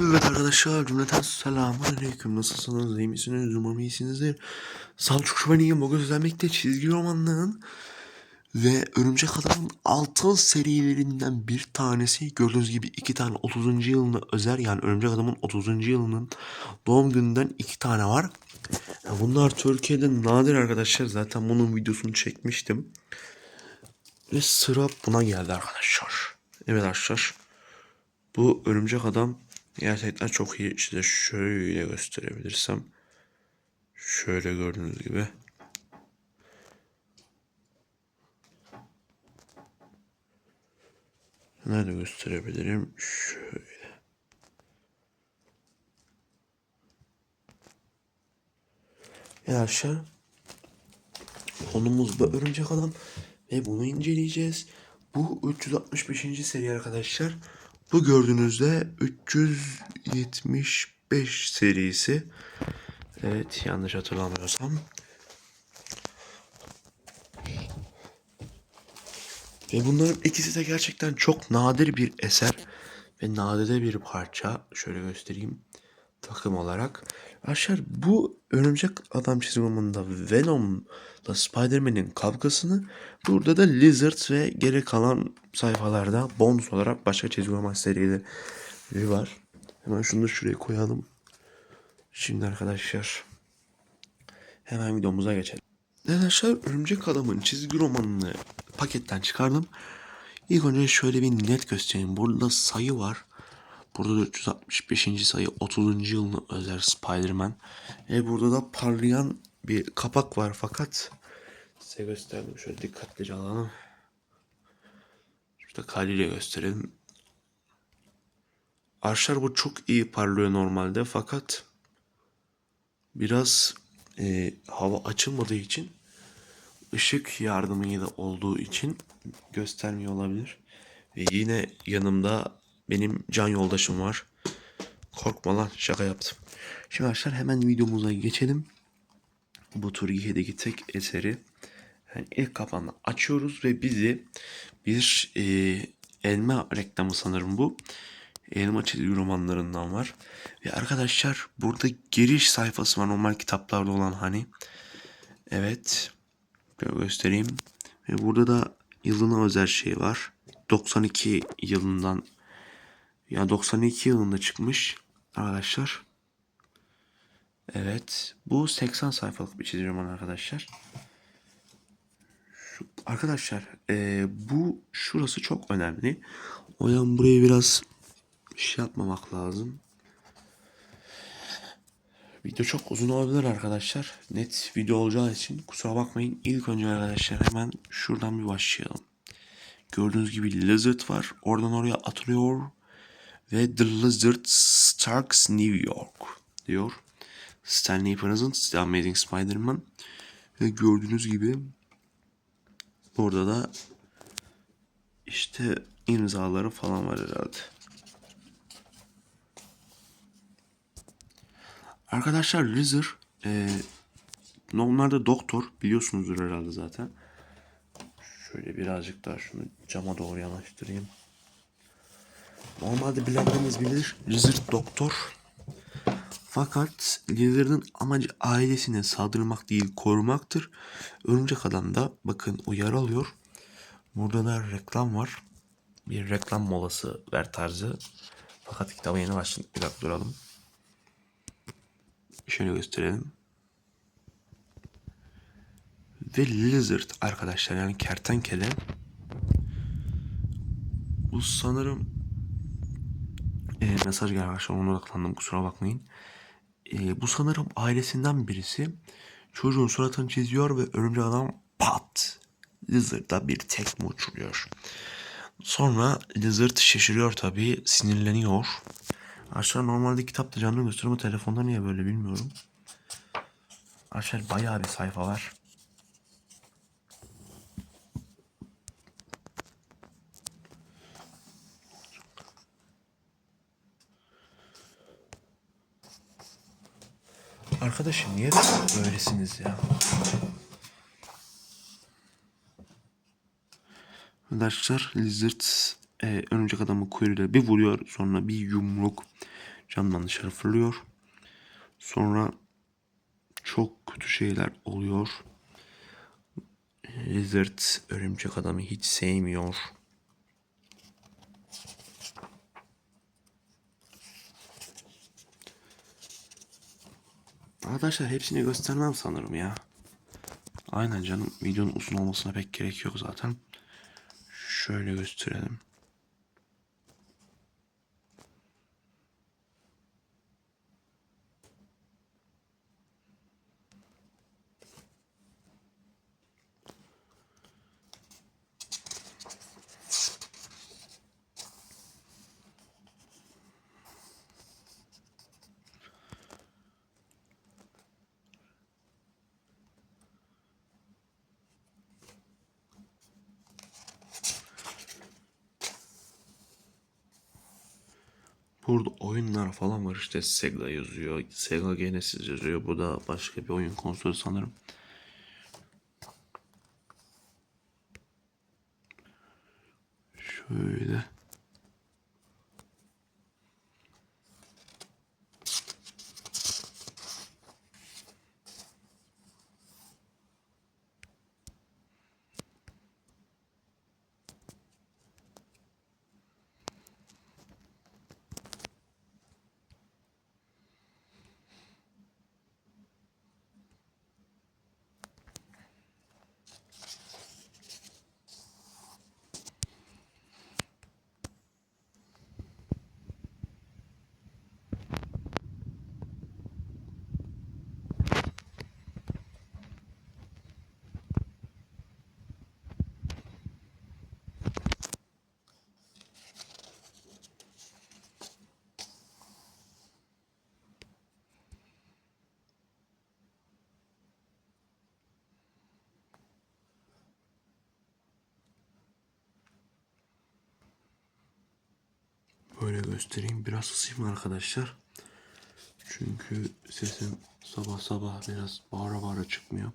Evet arkadaşlar cümleten selamun aleyküm. Nasılsınız? iyi misiniz? Umarım iyisinizdir. Selçuk Şüpheli'yim. Bugün özellikle çizgi romanların ve Örümcek Adam'ın altın serilerinden bir tanesi. Gördüğünüz gibi iki tane 30. yılına özel yani Örümcek Adam'ın 30. yılının doğum gününden iki tane var. Bunlar Türkiye'de nadir arkadaşlar. Zaten bunun videosunu çekmiştim. Ve sıra buna geldi arkadaşlar. Evet arkadaşlar. Bu örümcek adam gerçekten çok iyi. İşte şöyle gösterebilirsem. Şöyle gördüğünüz gibi. Nerede gösterebilirim? Şöyle. Yani aşağı konumuz bu örümcek adam ve bunu inceleyeceğiz. Bu 365. seri arkadaşlar. Bu gördüğünüzde 375 serisi. Evet yanlış hatırlamıyorsam. Ve bunların ikisi de gerçekten çok nadir bir eser ve nadide bir parça. Şöyle göstereyim takım olarak. Arkadaşlar bu Örümcek Adam çizgi romanında Venom'la Spider-Man'in kavgasını burada da Lizard ve geri kalan sayfalarda bonus olarak başka çizgi roman serileri var. Hemen şunu da şuraya koyalım. Şimdi arkadaşlar hemen videomuza geçelim. Arkadaşlar Örümcek Adam'ın çizgi romanını paketten çıkardım. İlk önce şöyle bir net göstereyim. Burada sayı var. Burada da 365. sayı 30. yılına özel Spider-Man. Ve burada da parlayan bir kapak var fakat size gösterdim. Şöyle dikkatlice alalım. Şurada kaliyle gösterelim. Arşar bu çok iyi parlıyor normalde fakat biraz e, hava açılmadığı için ışık yardımıyla olduğu için göstermiyor olabilir. Ve yine yanımda benim can yoldaşım var. Korkma lan şaka yaptım. Şimdi arkadaşlar hemen videomuza geçelim. Bu Türkiye'deki tek eseri. Yani ilk kapağını açıyoruz ve bizi bir e, elma reklamı sanırım bu. Elma çizgi romanlarından var. Ve arkadaşlar burada giriş sayfası var normal kitaplarda olan hani. Evet. Böyle göstereyim. Ve burada da yılına özel şey var. 92 yılından ya 92 yılında çıkmış arkadaşlar. Evet. Bu 80 sayfalık bir çizgi roman arkadaşlar. Şu, arkadaşlar e, bu şurası çok önemli. O yüzden burayı biraz şey yapmamak lazım. Video çok uzun olabilir arkadaşlar. Net video olacağı için kusura bakmayın. İlk önce arkadaşlar hemen şuradan bir başlayalım. Gördüğünüz gibi Lizard var. Oradan oraya atılıyor. Ve The Lizard Starks New York diyor. Stanley Present, The Amazing Spider-Man. Ve gördüğünüz gibi burada da işte imzaları falan var herhalde. Arkadaşlar Lizard e, normalde doktor biliyorsunuzdur herhalde zaten. Şöyle birazcık daha şunu cama doğru yanaştırayım. Normalde bilenleriniz bilir Lizard doktor. Fakat Lizard'ın amacı ailesine saldırmak değil korumaktır. Örümcek adam da bakın uyarı alıyor. Burada da reklam var. Bir reklam molası ver tarzı. Fakat kitaba yeni başladık. Bir dakika duralım. Şöyle gösterelim. Ve lizard arkadaşlar yani kertenkele. Bu sanırım e, mesaj geldi arkadaşlar ona odaklandım kusura bakmayın. E, bu sanırım ailesinden birisi. Çocuğun suratını çiziyor ve örümcek adam pat. Lizard'a bir tekme uçuruyor. Sonra Lizard şaşırıyor tabii sinirleniyor. Aşağı normalde kitapta canlı gösteriyor ama telefonda niye böyle bilmiyorum. Aşağı bayağı bir sayfa var. Arkadaşım niye böylesiniz ya? Arkadaşlar Lizard e, örümcek adamı kuyruğuyla bir vuruyor sonra bir yumruk camdan dışarı fırlıyor. Sonra çok kötü şeyler oluyor. Lizard örümcek adamı hiç sevmiyor. Arkadaşlar hepsini göstermem sanırım ya. Aynen canım videonun uzun olmasına pek gerek yok zaten. Şöyle gösterelim. Burada oyunlar falan var işte Sega yazıyor. Sega Genesis yazıyor. Bu da başka bir oyun konsolu sanırım. Şöyle. Böyle göstereyim. Biraz ısıyım arkadaşlar. Çünkü sesim sabah sabah biraz bağıra bağıra çıkmıyor.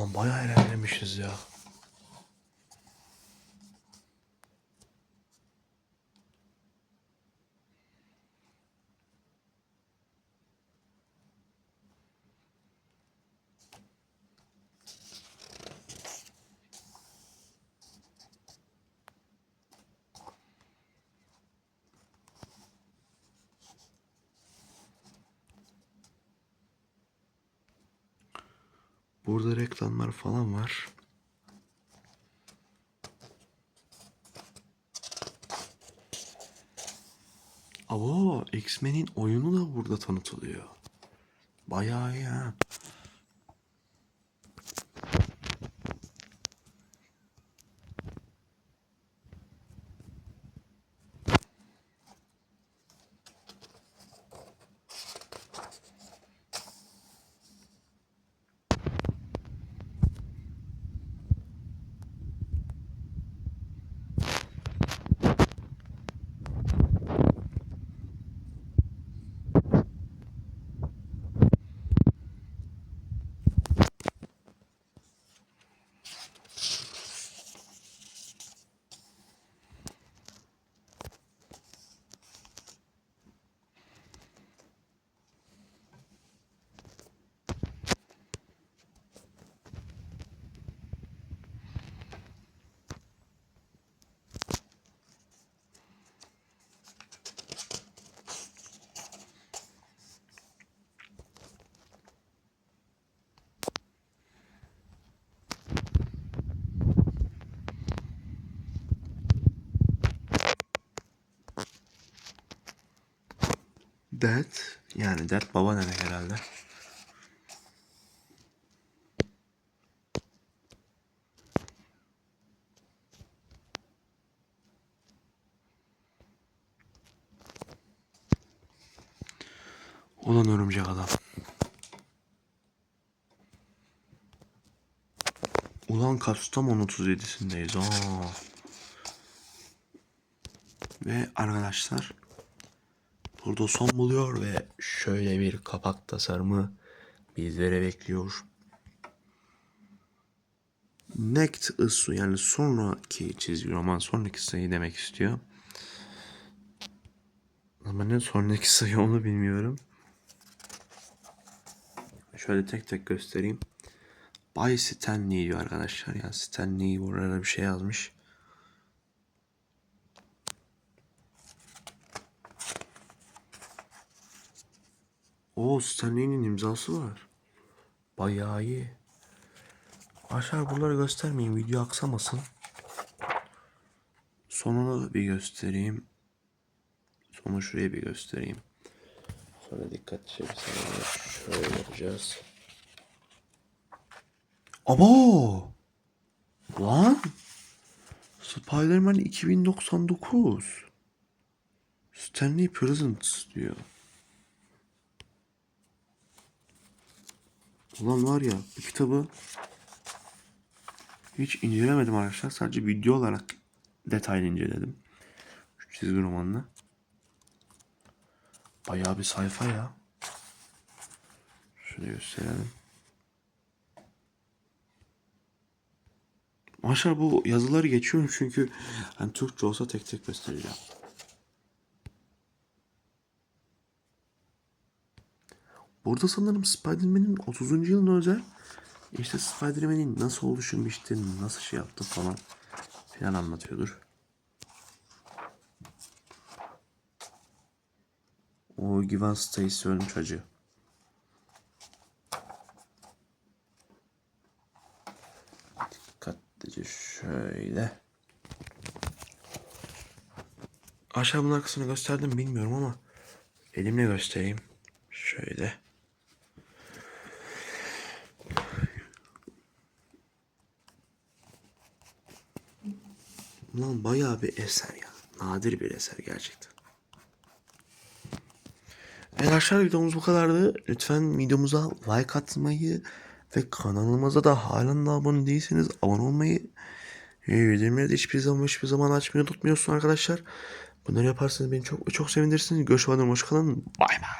Ulan bayağı ilerlemişiz ya. Burada reklamlar falan var. Abo X-Men'in oyunu da burada tanıtılıyor. Bayağı iyi ha. Dad yani dad baba demek herhalde. Ulan örümcek adam. Ulan an Kastamonu 37'sindeyiz. Aa. Ve arkadaşlar burada son buluyor ve şöyle bir kapak tasarımı bizlere bekliyor. Next issue yani sonraki çizgi roman sonraki sayı demek istiyor. Ama ne sonraki sayı onu bilmiyorum. Şöyle tek tek göstereyim. Bay Stanley diyor arkadaşlar. Yani Stanley burada bir şey yazmış. O Stanley'nin imzası var. Bayağı iyi. Aşağı buraları göstermeyeyim. Video aksamasın. Sonunu bir göstereyim. Sonu şuraya bir göstereyim. Sonra dikkatlice bir saniye şöyle yapacağız. Abo! Lan! Spider-Man 2099. Stanley Presents diyor. Ulan var ya bu kitabı hiç incelemedim arkadaşlar. Sadece video olarak detaylı inceledim. Şu çizgi romanını. Bayağı bir sayfa ya. Şöyle gösterelim. Maşallah bu yazıları geçiyorum çünkü hani Türkçe olsa tek tek göstereceğim. Burada sanırım Spider-Man'in 30. yılına özel işte Spider-Man'in nasıl oluşum işte nasıl şey yaptı falan filan anlatıyordur. O Gwen Stacy ölmüş acı. Dikkatlice şöyle. Aşağı bunun arkasını gösterdim bilmiyorum ama elimle göstereyim. Şöyle. Lan bayağı bir eser ya. Nadir bir eser gerçekten. Arkadaşlar videomuz bu kadardı. Lütfen videomuza like atmayı ve kanalımıza da halen de abone değilseniz abone olmayı ve bildirimleri de hiçbir zaman hiçbir zaman açmayı unutmuyorsun arkadaşlar. Bunları yaparsanız beni çok çok sevinirsiniz. Görüşmek üzere. Hoşçakalın. Bay bay.